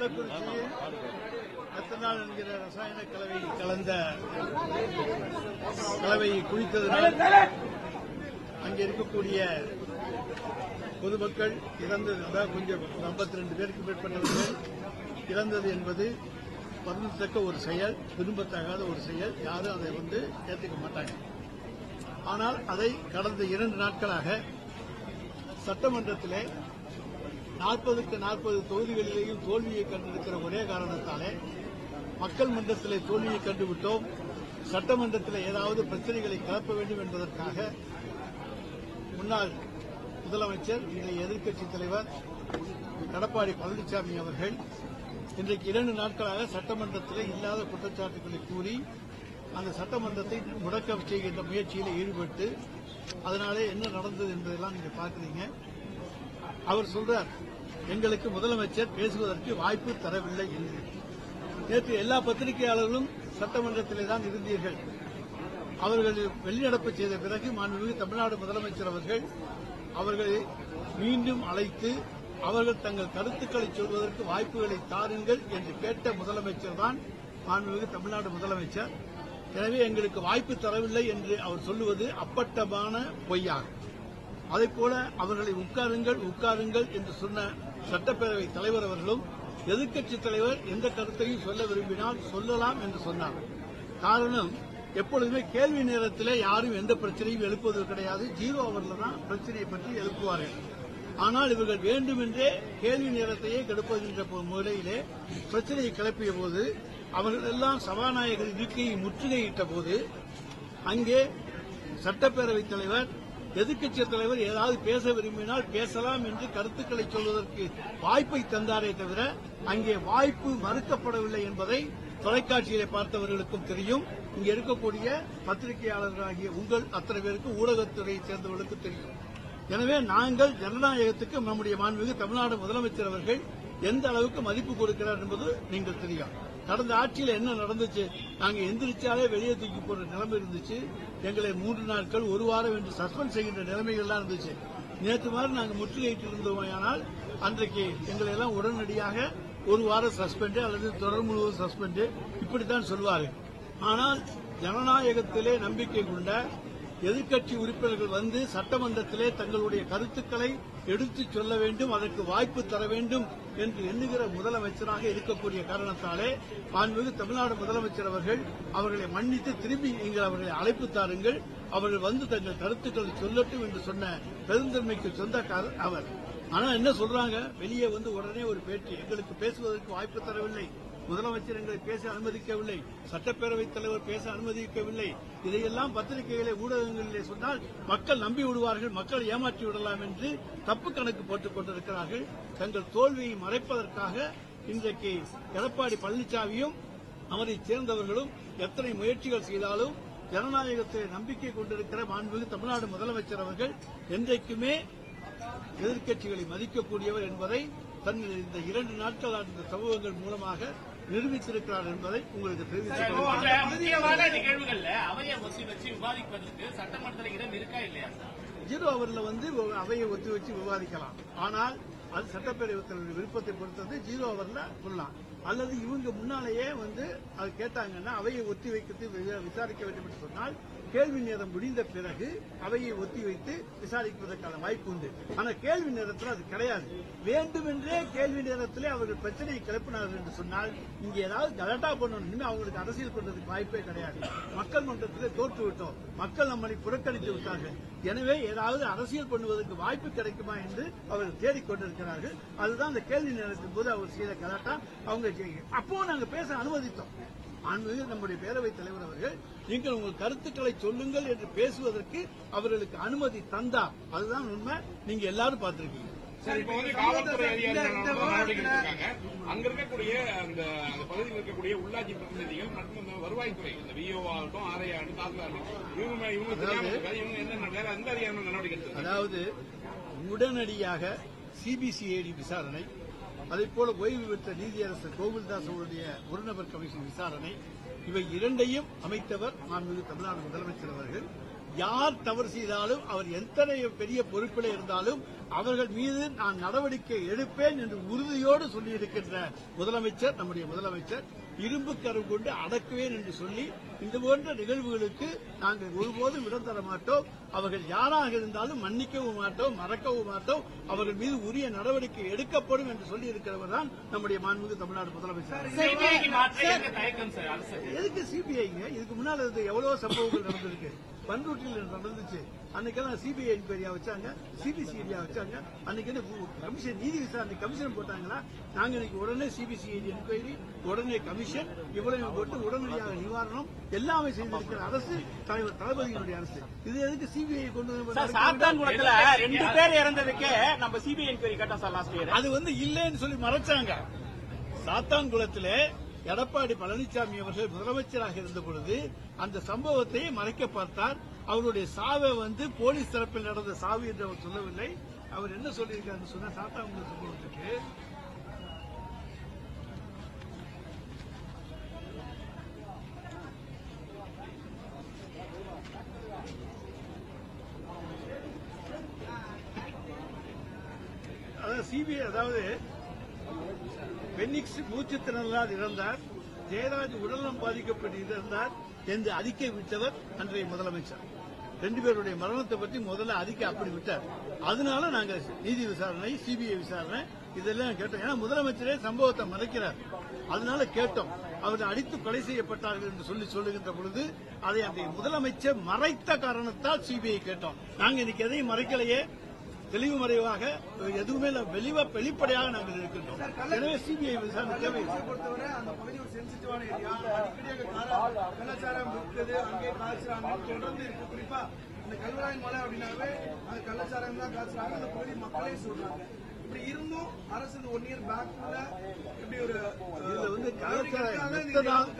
கள்ளக்குறிச்சியில் எத்தனால் என்கிற ரசாயன கலவை கலந்த கலவையை குடித்ததனால் அங்கே இருக்கக்கூடிய பொதுமக்கள் இறந்தது கொஞ்சம் 52 ரெண்டு பேருக்கு மேற்பட்டவர்கள் இறந்தது என்பது வருந்தத்தக்க ஒரு செயல் விரும்பத்தகாத ஒரு செயல். யாரும் அதை வந்து ஏற்றுக்க மாட்டாங்க. ஆனால் அதை கடந்த இரண்டு நாட்களாக சட்டமன்றத்திலே நாற்பதுக்கு நாற்பது தொகுதிகளிலேயும் தோல்வியை கண்டிருக்கிற ஒரே காரணத்தாலே மக்கள் மன்றத்திலே தோல்வியை கண்டுவிட்டோம். சட்டமன்றத்தில் ஏதாவது பிரச்சனைகளை கிளப்ப வேண்டும் என்பதற்காக முன்னாள் முதலமைச்சர் இன்றைய எதிர்க்கட்சித் தலைவர் எடப்பாடி பழனிசாமி அவர்கள் இன்றைக்கு இரண்டு நாட்களாக சட்டமன்றத்தில் இல்லாத குற்றச்சாட்டுகளை கூறி அந்த சட்டமன்றத்தை முடக்க செய்கின்ற முயற்சியில் ஈடுபட்டு அதனாலே என்ன நடந்தது என்பதெல்லாம் நீங்க பார்க்குறீங்க. அவர் சொல்றார் எங்களுக்கு முதலமைச்சர் பேசுவதற்கு வாய்ப்பு தரவில்லை என்று. நேற்று எல்லா பத்திரிகையாளர்களும் சட்டமன்றத்திலே தான் இருந்தீர்கள். அவர்கள் வெளிநடப்பு செய்த பிறகு மாண்புமிகு தமிழ்நாடு முதலமைச்சர் அவர்கள் அவர்களை மீண்டும் அழைத்து அவர்கள் தங்கள் கருத்துக்களை சொல்வதற்கு வாய்ப்புகளை தாருங்கள் என்று கேட்ட முதலமைச்சர் தான் மாண்புமிகு தமிழ்நாடு முதலமைச்சர். எனவே எங்களுக்கு வாய்ப்பு தரவில்லை என்று அவர் சொல்லுவது அப்பட்டமான பொய்யாகும். அதைப்போல அவர்களை உட்காருங்கள் உட்காருங்கள் என்று சொன்ன சட்டப்பேரவை தலைவர் அவர்களும் எதிர்க்கட்சித் தலைவர் எந்த கருத்தையும் சொல்ல விரும்பினால் சொல்லலாம் என்று சொன்னார். காரணம் எப்பொழுதுமே கேள்வி நேரத்திலே யாரும் எந்த பிரச்சனையும் எழுப்புவது கிடையாது. ஜீரோ அவர்ல தான் பிரச்சனையை பற்றி எழுப்புவார்கள். ஆனால் இவர்கள் வேண்டுமென்றே கேள்வி நேரத்தையே கெடுப்பதுகின்ற முறையிலே பிரச்சனையை கிளப்பிய போது அவர்கள் எல்லாம் சபாநாயகர் இருக்கையை முற்றுகையிட்ட போது அங்கே சட்டப்பேரவைத் தலைவர் எதிர்க்கட்சி தலைவர் ஏதாவது பேச விரும்பினால் பேசலாம் என்று கருத்துக்களை சொல்வதற்கு வாய்ப்பை தந்தாரே தவிர அங்கே வாய்ப்பு மறுக்கப்படவில்லை என்பதை தொலைக்காட்சியிலே பார்த்தவர்களுக்கும் தெரியும். இங்க இருக்கக்கூடிய பத்திரிகையாளர்களாகிய உங்கள் அத்தனை பேருக்கு ஊடகத்துறையை சேர்ந்தவர்களுக்கு தெரியும். எனவே நாங்கள் ஜனநாயகத்துக்கு நம்முடைய மாண்புமிகு தமிழ்நாடு முதலமைச்சர் அவர்கள் எந்த அளவுக்கு மதிப்பு கொடுக்கிறார் என்பது நீங்கள் தெரியும் கடந்த ஆட்சியில் என்ன நடந்துச்சு? நாங்க எந்திரிச்சாலே வெளியே தூக்கி போடுற நிலைமை இருந்துச்சு. எங்களை மூன்று நாட்கள் ஒரு வாரம் என்று சஸ்பெண்ட் செய்கின்ற நிலைமைகள்லாம் இருந்துச்சு. நேற்று மாதிரி நாங்கள் முற்றுகையிட்டு இருந்தோமையானால் அன்றைக்கு எங்களை எல்லாம் உடனடியாக ஒரு வாரம் சஸ்பெண்டு அல்லது தொடர் முழுவதும் சஸ்பெண்டு இப்படித்தான் சொல்வார்கள். ஆனால் ஜனநாயகத்திலே நம்பிக்கை கொண்ட எதிர்க்கட்சி உறுப்பினர்கள் வந்து சட்டமன்றத்திலே தங்களுடைய கருத்துக்களை எடுத்துச் சொல்ல வேண்டும் அதற்கு வாய்ப்பு தர வேண்டும் என்று எண்ணுகிற முதலமைச்சராக இருக்கக்கூடிய காரணத்தாலே மாண்புமிகு தமிழ்நாடு முதலமைச்சர் அவர்கள் அவர்களை மன்னித்து திரும்பி நீங்கள் அவர்களை அழைப்பு தாருங்கள். அவர்கள் வந்து தங்கள் கருத்துக்களை சொல்லட்டும் என்று சொன்ன பெருந்தன்மைக்கு சொந்தக்காரர் அவர். ஆனா என்ன சொல்றாங்க? வெளியே வந்து உடனே ஒரு பேட்டி எங்களுக்கு பேசுவதற்கு வாய்ப்பு தரவில்லை. முதலமைச்சர் எங்களை பேச அனுமதிக்கவில்லை. சட்டப்பேரவைத் தலைவர் பேச அனுமதிக்கவில்லை. இதையெல்லாம் பத்திரிகைகளை ஊடகங்களிலே சொன்னால் மக்கள் நம்பி விடுவார்கள் மக்கள் ஏமாற்றி விடலாம் என்று தப்பு கணக்கு போட்டுக் கொண்டிருக்கிறார்கள். தங்கள் தோல்வியை மறைப்பதற்காக இன்றைக்கு எடப்பாடி பழனிசாமியும் அவரைச் சேர்ந்தவர்களும் எத்தனை முயற்சிகள் செய்தாலும் ஜனநாயகத்தை நம்பிக்கை கொண்டிருக்கிற மாண்புமிகு தமிழ்நாடு முதலமைச்சர் அவர்கள் என்றைக்குமே எதிர்க்கட்சிகளை மதிக்கக்கூடியவர் என்பதை தன் இந்த இரண்டு நாட்கள் இந்த சமூகங்கள் மூலமாக நிரூபித்திருக்கிறார் என்பதை உங்களுக்கு ஜீரோ அவர்ல வந்து அவையை ஒத்தி வச்சு விவாதிக்கலாம். ஆனால் அது சட்டப்பேரவைத் தலைவர் விருப்பத்தை பொறுத்தது ஜீரோ அவர்ல சொல்லலாம் அல்லது இவங்க முன்னாலேயே வந்து அது கேட்டாங்கன்னா அவையை ஒத்தி வைக்கிறது விசாரிக்க வேண்டும் என்று சொன்னால் கேள்வி நேரம் முடிந்த பிறகு அவையை ஒத்தி வைத்து விசாரிப்பதற்கான வாய்ப்பு உண்டு. ஆனா கேள்வி நேரத்தில் அது கிடையாது. வேண்டுமென்றே கேள்வி நேரத்திலே அவர்கள் பிரச்சனையை கிளப்பினார்கள் என்று சொன்னால் இங்க ஏதாவது கலட்டா பண்ணணும். அவங்களுக்கு அரசியல் பண்றதுக்கு வாய்ப்பே கிடையாது. மக்கள் மன்றத்திலே தோற்று விட்டோம். மக்கள் நம்மளை புறக்கணித்து விட்டார்கள். எனவே ஏதாவது அரசியல் பண்ணுவதற்கு வாய்ப்பு கிடைக்குமா என்று அவர்கள் தேடிக்கொண்டிருக்கிறார்கள் அதுதான் அந்த கேள்வி நேரத்தின் போது அவர் செய்த கலாட்டா. அவங்க அப்போ நாங்க பேச அனுமதித்தோம். அன்பு நம்முடைய பேரவைத் தலைவர் அவர்கள் நீங்கள் உங்கள் கருத்துக்களை சொல்லுங்கள் என்று பேசுவதற்கு அவர்களுக்கு அனுமதி தந்தார் அதுதான் உண்மை. நீங்க எல்லாரும் பார்த்திருக்கீங்க. அங்க இருக்கக்கூடிய அந்த அந்த பகுதியில் இருக்கக்கூடிய உள்ளாட்சி பிரதிநிதிகள் மற்றும் வருவாய்த்துறை இந்த விஓ ஆகட்டும் ஆர்ஐ ஆகட்டும் தாசில்தார் இவங்க இவங்க என்ன வேற எந்த அதிகாரம் நடவடிக்கை அதாவது உடனடியாக சிபிசிஐடி விசாரணை அதைப் போல ஓய்வு பெற்ற நீதியரசர் கோகுல்தாஸ் அவருடைய ஒரு கமிஷன் விசாரணை. இவை இரண்டையும் அமைத்தவர் மாண்புமிகு தமிழ்நாடு முதலமைச்சர் அவர்கள். யார் தவறு செய்தாலும் அவர் எத்தனை பெரிய பொறுப்பில் இருந்தாலும் அவர்கள் மீது நான் நடவடிக்கை எடுப்பேன் என்று உறுதியோடு சொல்லியிருக்கின்ற முதலமைச்சர் நம்முடைய முதலமைச்சர் இரும்பு கரம் கொண்டு அடக்குவேன் என்று சொல்லி இந்த போன்ற நிகழ்வுகளுக்கு நாங்கள் ஒருபோதும் இடம் தர மாட்டோம். அவர்கள் யாராக இருந்தாலும் மன்னிக்கவும் மாட்டோம் மறக்கவும் மாட்டோம். அவர்கள் மீது உரிய நடவடிக்கை எடுக்கப்படும் என்று சொல்லி இருக்கிறவர் தான் நம்முடைய மாண்புமிகு தமிழ்நாடு முதலமைச்சர். எதுக்கு சிபிஐங்க இதுக்கு முன்னால இருந்து எவ்வளவு சம்பவங்கள் நடந்திருக்கு. பண்ருட்டியில் நடந்துச்சு. அன்னைக்கெல்லாம் சிபிஐ என்கொயரியா வச்சாங்க சிபிசிஐடியா வச்சாங்க. அன்னைக்கு கமிஷன் நீதி விசாரணை கமிஷன் போட்டாங்களா? நாங்க இன்னைக்கு உடனே சிபிசிஐடி என்கொயரி உடனே கமிஷன் இவ்வளவு போட்டு உடனடியாக நிவாரணம் எல்லாமே செய்திருக்கிற அரசு தலைவர் தளபதியினுடைய அரசு. இது எதுக்கு சிபிஐ கொண்டு வந்து சார் சாத்தான்குளத்துல ரெண்டு பேர் இறந்ததுக்கு நம்ம சிபிஐ என்கொயரி கேட்டோம் சார் லாஸ்ட் இயர் அது வந்து இல்லைன்னு சொல்லி மறைச்சாங்க. சாத்தான்குளத்திலே எடப்பாடி பழனிசாமி அவர்கள் முதலமைச்சராக இருந்த பொழுது அந்த சம்பவத்தை மறைக்க பார்த்தார். அவருடைய சாவை வந்து போலீஸ் தரப்பில் நடந்த சாவு என்று அவர் சொல்லவில்லை. அவர் என்ன சொல்லியிருக்காருன்னு சொன்னா சாத்தான்குளம் சம்பவத்துக்கு அதாவது சிபிஐ அதாவது பென்னிக்ஸ் மூச்சு திணறலால் இறந்தார் ஜெயராஜ் உடல்நலம் பாதிக்கப்பட்டு இறந்தார் என்று அறிக்கை விட்டவர் அன்றைய முதலமைச்சர். ரெண்டு பேருடைய மரணத்தை பற்றி முதல்ல அறிக்கை அப்படி விட்டார். அதனால நாங்க நீதி விசாரணை சிபிஐ விசாரணை இதெல்லாம் கேட்டோம். ஏன்னா முதலமைச்சரே சம்பவத்தை மறைக்கிறார். அதனால கேட்டோம். அவர் அடித்து கொலை செய்யப்பட்டார்கள் என்று சொல்லி சொல்லுகின்ற பொழுது அதை அந்த முதலமைச்சர் மறைத்த காரணத்தால் சிபிஐ கேட்டோம். நாங்க இன்னைக்கு எதையும் மறைக்கலையே. தெளிவு மறைவாக எதுவுமே வெளிவ வெளிப்படையாக நாங்கள் இருக்கின்றோம். எனவே சிபிஐ விசாரணை குறிப்பா இந்த கல்வராயன் மலை அப்படின்னாவே அங்க கலாச்சாரம் தான் காய்ச்சறாங்க. அந்த பகுதி மக்களே சொல்றாங்க. இப்படி இருந்தும் அரசு இந்த ஒன் இயர் பேக்ல இப்படி ஒரு இதுல வந்து எத்தனால்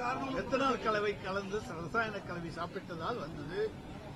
எத்தனால் கலவை கலந்து ரசாயன கலவை சாப்பிட்டதால் வந்தது?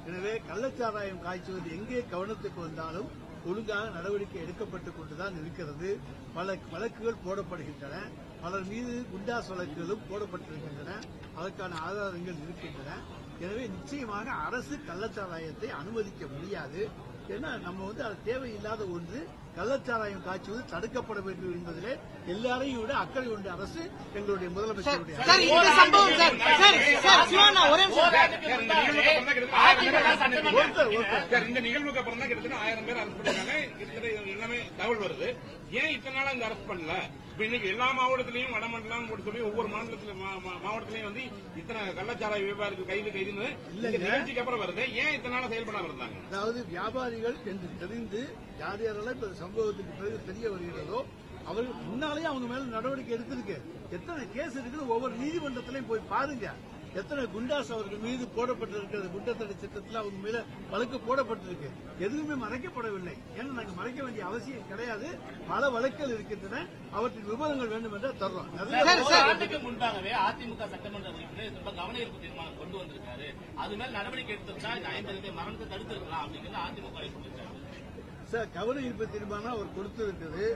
எனவே கள்ளச்சாராயம் காய்ச்சுவது எங்கே கவனத்துக்கு வந்தாலும் ஒழுங்காக நடவடிக்கை எடுக்கப்பட்டுக் கொண்டுதான் இருக்கிறது. பல வழக்குகள் போடப்படுகின்றன. பலர் மீது குண்டாஸ் வழக்குகளும் போடப்பட்டிருக்கின்றன. அதற்கான ஆதாரங்கள் இருக்கின்றன. எனவே நிச்சயமாக அரசு கள்ளச்சாராயத்தை அனுமதிக்க முடியாது. ஏன்னா நம்ம வந்து அது தேவையில்லாத ஒன்று கள்ளச்சாராயம் காய்ச்சுவது தடுக்கப்பட வேண்டும் என்பதிலே எல்லாரையும் விட அக்கறை கொண்ட அரசு எங்களுடைய முதலமைச்சருடைய அரசு. சார் இந்த சம்பவம் சார் சார் சார் சிவானா ஒரே நிமிஷம். போராட்டத்துக்கு முன்னாடி அதிமுக சட்டமன்ற ஒருத்தர் ஒருத்தர். சார், இந்த நிகழ்வுக்கு அப்புறம் தான் கிட்டத்தட்ட ஆயிரம் பேர் அரெஸ்ட் பண்ணிருக்காங்க எல்லாமே தகவல் வருது. ஏன் இத்தனை நாளா இந்த அரெஸ்ட் பண்ணல? இப்ப இன்னைக்கு எல்லா மாவட்டத்திலையும் வடமண்டலம் போட்டு சொல்லி ஒவ்வொரு மாநிலத்துல மா- மா- மாவட்டத்திலையும் வந்து இத்தனை கள்ளச்சாராய வியாபாரிகள் கைது கைதுன்னு இந்த நிகழ்ச்சிக்கு அப்புறம் வருது. ஏன் இத்தனை நாளா செயல்படாம இருந்தாங்க? அதாவது அதிகாரிகள் என்று தெரிந்து யார் யாரெல்லாம் இப்ப சம்பவத்துக்கு பிறகு தெரிய வருகிறதோ அவர்கள் முன்னாலேயே அவங்க மேல நடவடிக்கை எடுத்திருக்கு. எத்தனை கேஸ் இருக்குது ஒவ்வொரு நீதிமன்றத்திலையும் போய் பாருங்க. எத்தனை குண்டாஸ் அவர்கள் மீது போடப்பட்டிருக்கிறது? குண்டத்தடை சட்டத்தில் அவங்க மீது வழக்கு போடப்பட்டிருக்கு. எதுவுமே மறைக்கப்படவில்லை. ஏன்னா நாங்க மறைக்க வேண்டிய அவசியம் கிடையாது. பல வழக்குகள் இருக்கின்றன. அவற்றின் விவரங்கள் வேண்டும் என்றால் தர்றோம் ஆண்டுக்கு முன்பாகவே அதிமுக சட்டமன்ற உறுப்பினர் இது ரொம்ப கவன ஈர்ப்பு தீர்மானம் கொண்டு வந்திருக்காரு. அது மேல நடவடிக்கை எடுத்திருந்தா இந்த ஐம்பது பேர் மரணத்தை தடுத்திருக்கலாம் அப்படிங்கிறது அதிமுக சார் கவன ஈர்ப்பு தீர்மானம் அவர் கொடுத்திருக்குது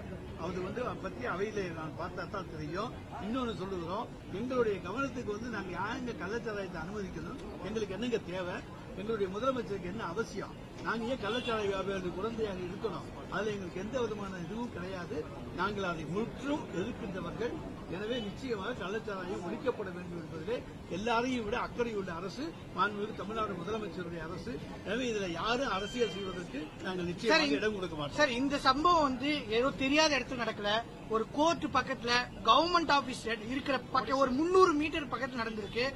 அது வந்து அதை பத்தி அவையில நான் பார்த்தா தான் தெரியும். இன்னொன்னு சொல்லுகிறோம் எங்களுடைய கவனத்துக்கு வந்து நாங்கள் யாருங்க கள்ளச்சாராயத்தை அனுமதிக்கணும்? எங்களுக்கு என்னங்க தேவை? எங்களுடைய முதலமைச்சருக்கு என்ன அவசியம்? நாங்க ஏன் கள்ளச்சாராய வியாபாரிகள் குழந்தையாக இருக்கணும்? அதுல எங்களுக்கு எந்த விதமான இதுவும் கிடையாது. நாங்கள் அதை முற்றும் எதிர்க்கின்றவர்கள். எனவே நிச்சயமாக கள்ளச்சாராயம் ஒழிக்கப்பட வேண்டும் என்பதிலே எல்லாரையும் விட அக்கறை உள்ள அரசு மாண்புமிகு தமிழ்நாடு முதலமைச்சருடைய அரசு. எனவே இதுல யாரும் அரசியல் செய்வதற்கு நாங்கள் நிச்சயமாக இடம் கொடுக்க மாட்டோம். சார் இந்த சம்பவம் வந்து ஏதோ தெரியாத இடத்துல நடக்கல. ஒரு கோர்ட் பக்கத்துல கவர்மெண்ட் ஆபீஸ் இருக்கிற பக்கம் ஒரு முன்னூறு மீட்டர் பக்கத்துல நடந்திருக்கு.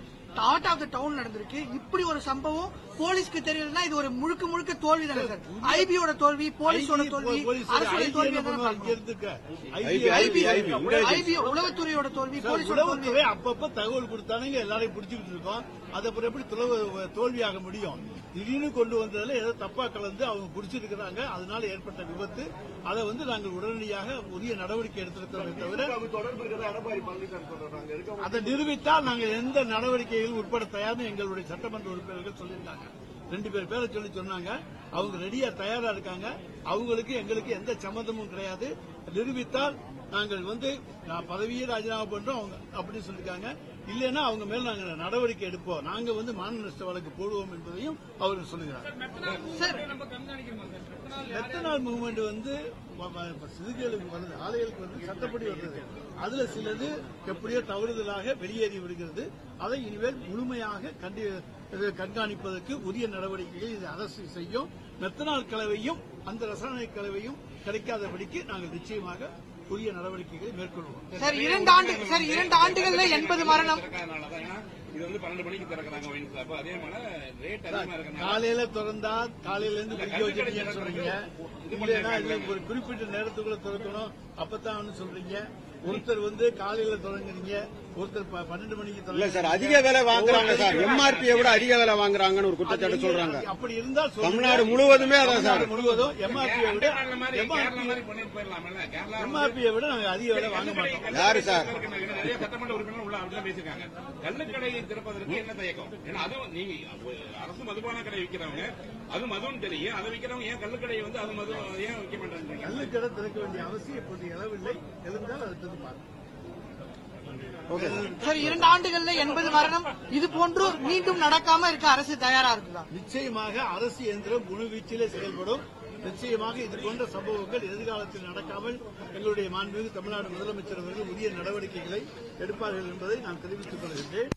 ஹார்ட் ஆஃப் த டவுன் நடந்திருக்கு. இப்படி ஒரு சம்பவம் போலீஸ்க்கு தெரியலன்னா இது ஒரு முழுக்க முழுக்க தோல்வி தானே சார்? ஐபியோட தோல்வி போலீஸோட தோல்வி அரசோட தோல்வி ஐபி உளவுத்துறையோட தோல்வி போலீஸோட தோல்வி. அப்பப்ப தகவல் கொடுத்தானுங்க எல்லாரையும் பிடிச்சிக்கிட்டு இருக்கோம். அது அப்புறம் எப்படி தோல்வியாக முடியும்? திடீர்னு கொண்டு வந்ததுல ஏதோ தப்பா கலந்து அவங்க பிடிச்சிருக்கிறாங்க அதனால ஏற்பட்ட விபத்து. அதை வந்து நாங்கள் உடனடியாக உரிய நடவடிக்கை எடுத்திருக்கிறோமே தவிர அதை நிரூபித்தால் நாங்கள் எந்த நடவடிக்கைகளும் உட்பட தயார்னு எங்களுடைய சட்டமன்ற உறுப்பினர்கள் சொல்லியிருக்காங்க. ரெண்டு பேர் பேரை சொல்லி சொன்னாங்க. அவங்க ரெடியா தயாரா இருக்காங்க. அவங்களுக்கு எங்களுக்கு எந்த சம்மந்தமும் கிடையாது. நிரூபித்தால் நாங்கள் வந்து நான் பதவியே ராஜினாமா பண்றோம் அவங்க அப்படின்னு சொல்லிருக்காங்க. இல்லைன்னா அவங்க மேல நாங்க நடவடிக்கை எடுப்போம். நாங்க வந்து மான நஷ்ட வழக்கு போடுவோம் என்பதையும் அவர்கள் சொல்லுகிறார் எத்தனால் மூவ்மெண்ட் வந்து வ- சிறுகளுக்கு வருது ஆலைகளுக்கு வந்து சட்டப்படி வருது அதுல சிலது எப்படியோ தவறுதலாக வெளியேறி விடுகிறது. அதை இனிமேல் முழுமையாக இது கண்காணிப்பதற்கு உரிய நடவடிக்கைகளை இது அரசு செய்யும். மெத்தனால் கலவையும் அந்த ரசாயன கலவையும் கிடைக்காதபடிக்கு நாங்கள் நிச்சயமாக உரிய நடவடிக்கைகளை மேற்கொள்வோம். சார் இரண்டு ஆண்டு சார் இரண்டு ஆண்டுகள்ல எண்பது மரணம். திறக்கறதுனாலதான், ஏன்னா இது வந்து பன்னெண்டு மணிக்கு திறக்கிறாங்க ஒயின் ஷாப் அதே மாதிரி ரேட் அதிகமா இருக்கனால காலையில திறந்தா காலையில இருந்து சொல்றீங்க இல்லைன்னா ஒரு குறிப்பிட்ட நேரத்துக்குள்ள திறக்கணும் அப்பதான் சொல்றீங்க. ஒருத்தர் வந்து காலையில தொடங்குறீங்க ஒருத்தர் பன்னெண்டு மணிக்கு இல்ல. சார் அதிக விலை வாங்குறாங்க சார். எம்ஆர்பியை விட அதிக விலை வாங்குறாங்கன்னு ஒரு குற்றச்சாட்டு சொல்றாங்க. அப்படி இருந்தால் சொல்லுங்க. தமிழ்நாடு முழுவதுமே அதான் சார். முழுவதும் எம்ஆர்பியை விட எம்ஆர்பியை விட நாங்க அதிக விலை வாங்க மாட்டோம். யாரு சார்? நிறைய சட்டமன்ற உறுப்பினர் உள்ள பேசிருக்காங்க கள்ளுக்கடையை திறப்பதற்கு என்ன தயக்கம்? ஏன்னா அதுவும் நீங்க அரசு மதுபான கடை விற்கிறவங்க அது மதுன்னு தெரியும். அதை விற்கிறவங்க ஏன் கள்ளுக்கடையை வந்து அது மது ஏன் விற்க மாட்டேங்கிறீங்க கல்லுக்கடை திறக்க வேண்டிய அவசியம் இப்போது எழவில்லை. எழுந்தால் அது திறந்து பார்ப்போம் சார். இரண்டு ஆண்டுகள்ல எண்பது மரணம். இது போன்று மீண்டும் நடக்காம இருக்க அரசு தயாரா இருக்குதா? நிச்சயமாக அரசு இயந்திரம் முழுவீச்சிலே செயல்படும். நிச்சயமாக இது போன்ற சம்பவங்கள் எதிர்காலத்தில் நடக்காமல் எங்களுடைய மாண்புமிகு தமிழ்நாடு முதலமைச்சர் அவர்கள் உரிய நடவடிக்கைகளை எடுப்பார்கள் என்பதை நான் தெரிவித்துக் கொள்கின்றேன்.